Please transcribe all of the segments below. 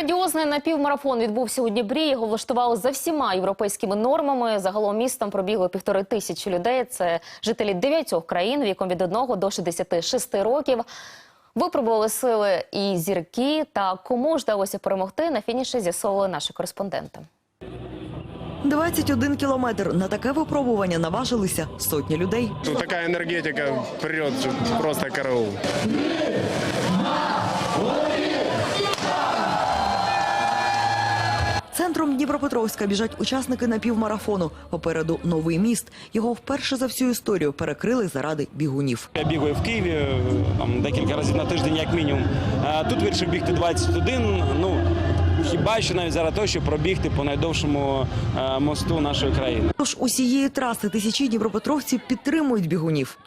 Грандіозний напівмарафон відбувся у Дніпрі. Його влаштували за всіма європейськими нормами. Загалом містом пробігли півтори тисячі людей. Це жителі дев'ятьох країн віком від 1 до 66 років. Випробували сили і зірки. Та кому ж вдалося перемогти на фініші з'ясовували наші кореспонденти. 21 кілометр. На таке випробування наважилися сотні людей. Тут такая энергетика прет, просто караул. Дніпропетровська біжать учасники напівмарафону. Попереду новий міст. Його вперше за всю історію перекрили заради бігунів. Я бігаю в Києві там, декілька разів на тиждень, як мінімум. Тут вирішив бігти 21. Ну хіба що навіть зараз того, щоб пробігти по найдовшому мосту нашої країни. Тож усієї траси тисячі дніпропетровців підтримують бігунів.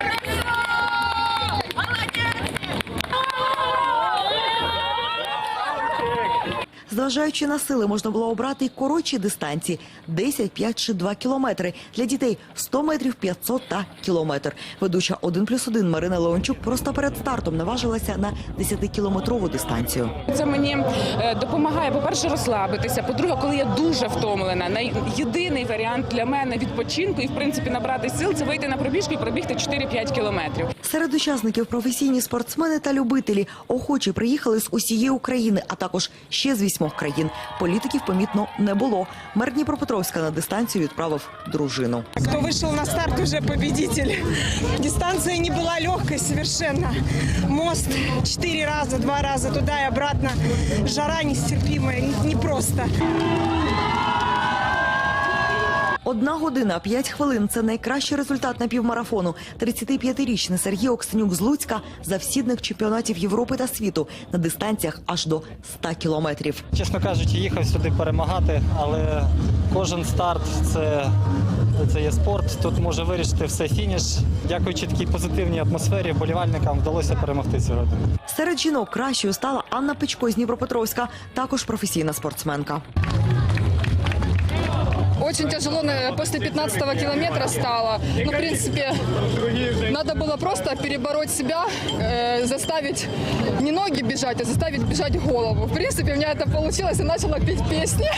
Зважаючи на сили, можна було обрати й коротші дистанції – 10, 5 чи 2 кілометри. Для дітей – 100 метрів, 500 та кілометр. Ведуча 1 плюс 1 Марина Леончук просто перед стартом наважилася на 10-кілометрову дистанцію. Це мені е, допомагає, по-перше, розслабитися. По-друге, коли я дуже втомлена, єдиний варіант для мене відпочинку і в принципі набрати сил це вийти на пробіжку і пробігти 4-5 кілометрів. Серед учасників професійні спортсмени та любителі. Охочі приїхали з усієї України, а також ще з вісьмох країн. Політиків помітно не було. Мер Дніпропетровська на дистанцію відправив дружину. Кто вышел на старт, уже победитель. Дистанция не была легкой совершенно. Мост четыре раза, два раза туда и обратно. Жара нестерпимая, не- непросто. Одна година п'ять хвилин це найкращий результат на півмарафону. 35-річний Сергій Оксенюк з Луцька завсідник чемпіонатів Європи та світу на дистанціях аж до 100 кілометрів. Чесно кажучи, їхав сюди перемагати, але кожен старт це, це є спорт. Тут може вирішити все фініш. Дякуючи такій позитивній атмосфері, вболівальникам вдалося перемогти сьогодні. Серед жінок кращою стала Анна Печко з Дніпропетровська, також професійна спортсменка. Очень тяжело на- после 15 километра стало. Ну, в принципе, надо было просто перебороть себя, э, заставить не ноги бежать, а заставить бежать голову. В принципе, у меня это получилось, я начала петь песни.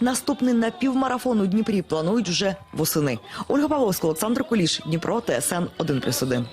Наступний напівмарафон у Дніпрі планують вже восени. Ольга Павловська, Олександр Куліш, Дніпро, ТСН 1+,1.